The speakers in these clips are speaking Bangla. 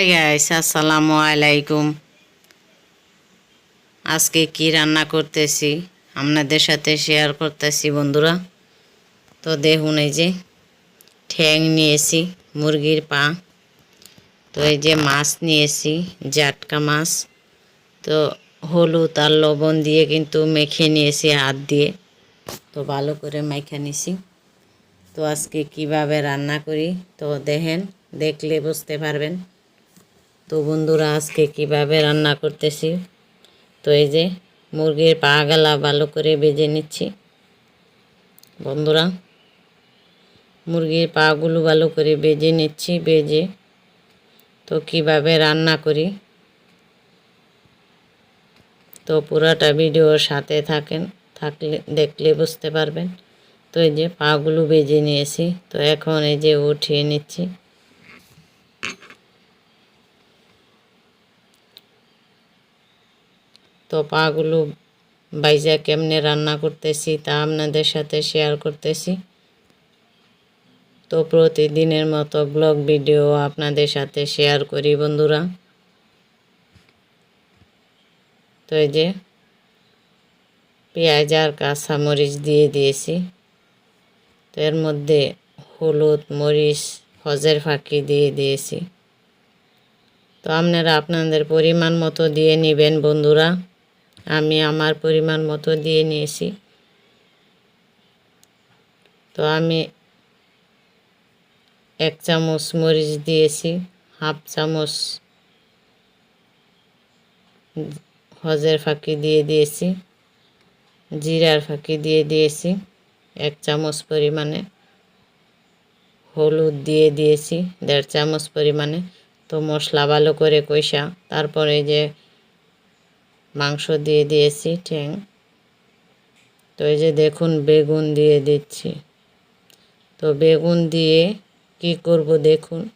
হাই গাইস, আসসালামু আলাইকুম। আজকে কি রান্না করতেছি? আপনাদের সাথে শেয়ার করতেছি বন্ধুরা। তো দেখুন এই যে ঠ্যাং নিয়েছি, মুরগির পা। তো এই যে মাছ নিয়েছি, জাটকা মাছ। তো হলুদ আর লবণ দিয়ে কিন্তু মেখে নিয়েছি, হাত দিয়ে। তো ভালো করে মেখে নিছি। তো আজকে কীভাবে রান্না করি? তো দেখেন, দেখলে বুঝতে পারবেন। তো বন্ধুরা, আজকে কীভাবে রান্না করতেছি? তো এই যে মুরগির পা গালা ভালো করে বেজে নিচ্ছি। বন্ধুরা, মুরগির পাগুলো ভালো করে বেজে নিচ্ছি বেজে তো কীভাবে রান্না করি? তো পুরাটা ভিডিওর সাথে থাকেন, থাকলে, দেখলে বুঝতে পারবেন। তো এই যে পাগুলো বেজে নিয়েছি, তো এখন এই যে উঠিয়ে নিচ্ছি। তো পাগুলো বাইজা কেমনে রান্না করতেছি তা আপনাদের সাথে শেয়ার করতেছি। তো প্রতিদিনের মতো ব্লগ ভিডিও আপনাদের সাথে শেয়ার করি বন্ধুরা। তো এই যে পেঁয়াজ আর কাঁচামরিচ দিয়ে দিয়েছি। তো এর মধ্যে হলুদ, মরিচ, হজের ফাঁকি দিয়ে দিয়েছি। তো আপনারা আপনাদের পরিমাণ মতো দিয়ে নেবেন বন্ধুরা। আমি আমার পরিমাণ মতো দিয়ে নিয়েছি। তো আমি এক চামচ মরিচ দিয়েছি, হাফ চামচ হজের ফাঁকি দিয়ে দিয়েছি, জিরার ফাঁকি দিয়ে দিয়েছি, এক চামচ পরিমাণে হলুদ দিয়ে দিয়েছি, দেড় চামচ পরিমাণে। তো মশলা ভালো করে কষা তারপরে যে মাংস দিয়ে দিয়েছি, ঠ্যাং। তো এই যে দেখুন, বেগুন দিয়ে দিচ্ছি। তো বেগুন দিয়ে কি করব দেখুন?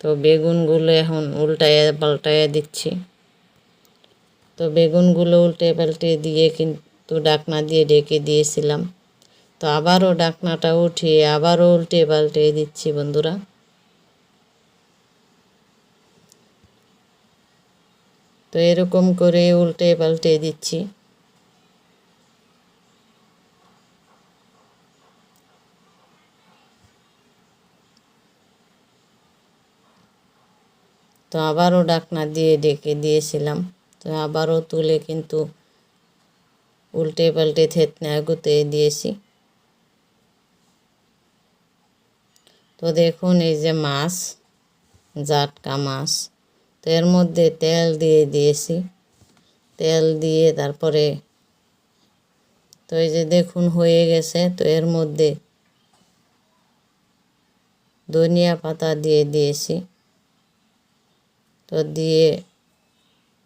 তো বেগুনগুলো এখন উল্টায় পাল্টায় দিচ্ছি। তো বেগুনগুলো উল্টে পাল্টে দিয়ে কিন্তু ডাকনা দিয়ে ডেকে দিয়েছিলাম। তো আবারও ডাকনাটা উঠিয়ে আবারও উল্টে পাল্টে দিচ্ছি বন্ধুরা। তো এরকম করে উল্টে পাল্টে দিচ্ছি। তো আবারও ডাকনা দিয়ে ডেকে দিয়েছিলাম। তো আবারও তুলে কিন্তু উল্টে পাল্টে থেতনে গুতে দিয়েছি। তো দেখুন এই যে মাছ, জাটকা মাছ। তো এর মধ্যে তেল দিয়ে দিয়েছি। তেল দিয়ে তারপরে তো এই যে দেখুন হয়ে গেছে, তো এর মধ্যে ধনিয়া পাতা দিয়ে দিয়েছি। তো দিয়ে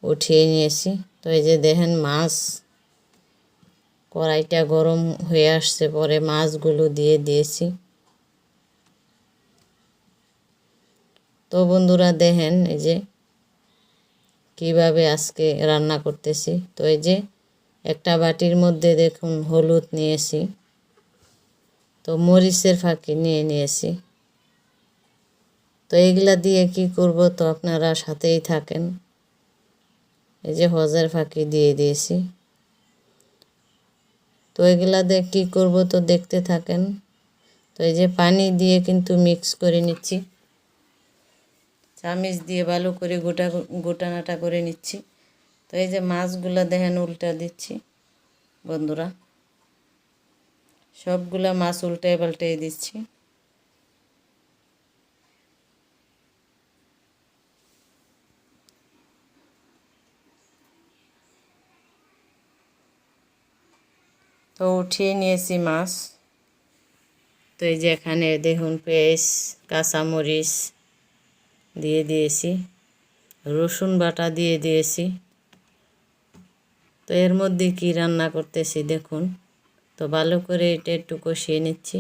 উঠিয়ে নিয়েছি। তো এই যে দেখেন মাছ, কড়াইটা গরম হয়ে আসছে, পরে মাছগুলো দিয়ে দিয়েছি। তো বন্ধুরা দেখেন এই যে কীভাবে আজকে রান্না করতেছি? তো এই যে একটা বাটির মধ্যে দেখুন হলুদ নিয়েছি, তো মরিচের ফাঁকি নিয়ে নিয়েছি। তো এইগুলা দিয়ে কি করব তো আপনারা সাথেই থাকেন। এই যে হজের ফাঁকি দিয়ে দিয়েছি। তো এগুলা দিয়ে কী করব তো দেখতে থাকেন। তো এই যে পানি দিয়ে কিন্তু মিক্স করে নিচ্ছি। চামিচ দিয়ে ভালো করে গোটা, গোটানাটা করে নিচ্ছি। তো এই যে মাছগুলো দেখেন উল্টা দিচ্ছি, বন্ধুরা। সবগুলা মাছ উল্টায় পাল্টাই দিচ্ছি। তো উঠিয়ে নিয়েছি মাছ। তো এই যে এখানে দেখুন পেঁয়াজ, কাঁচামরিচ দিয়ে দিয়েছি। রসুন বাটা দিয়ে দিয়েছি। তো এর মধ্যে কি রান্না করতেছি দেখুন। তো ভালো করে এটা একটু কষিয়ে নিচ্ছি।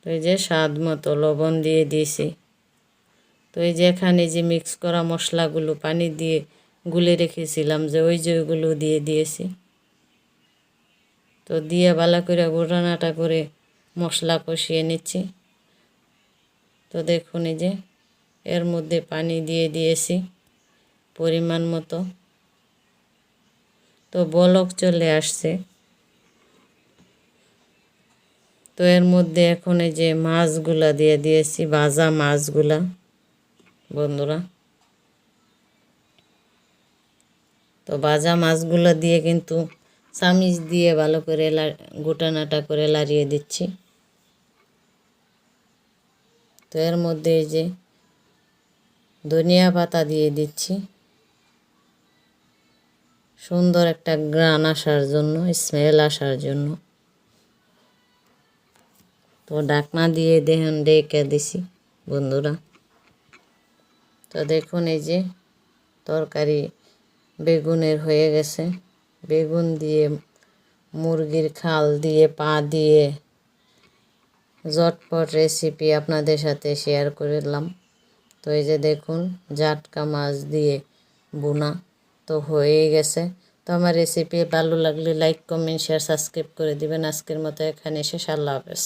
তো এই যে স্বাদ মতো লবণ দিয়ে দিয়েছি। তো এই যে এখানে যে মিক্স করা মশলাগুলো পানি দিয়ে গুলে রেখেছিলাম যে ওই যে ওইগুলো দিয়ে দিয়েছি। তো দিয়ে ভালো করে গোটানাটা করে মশলা কষিয়ে নিচ্ছি। তো দেখুন যে, এর মধ্যে পানি দিয়ে দিয়েছি পরিমাণ মতো। তো বলক চলে আসছে। তো এর মধ্যে এখন এই যে মাছগুলা দিয়ে দিয়েছি, ভাজা মাছগুলা। বন্ধুরা, তো ভাজা মাছগুলো দিয়ে কিন্তু চামিচ দিয়ে ভালো করে গোটানাটা করে লাড়িয়ে দিচ্ছি। তো এর মধ্যে এই যে ধনিয়া পাতা দিয়ে দিচ্ছি। সুন্দর একটা গ্রান আসার জন্য স্মেল আসার জন্য। তো ডাকনা দিয়ে দেখুন ডেকে দিছি বন্ধুরা। তো দেখুন এই যে তরকারি বেগুনের হয়ে গেছে। বেগুন দিয়ে মুরগির খাল দিয়ে, পা দিয়ে জটপট রেসিপি আপনাদের সাথে শেয়ার করলাম তো এই যে দেখুন, জাটকা মাছ দিয়ে বোনা তো হয়ে গেছে। তো আমার রেসিপি ভালো লাগলে লাইক কমেন্ট শেয়ার সাবস্ক্রাইব করে দিবেন। আজকের মতো এখানে এসে সাল্লাহ হাফেজ।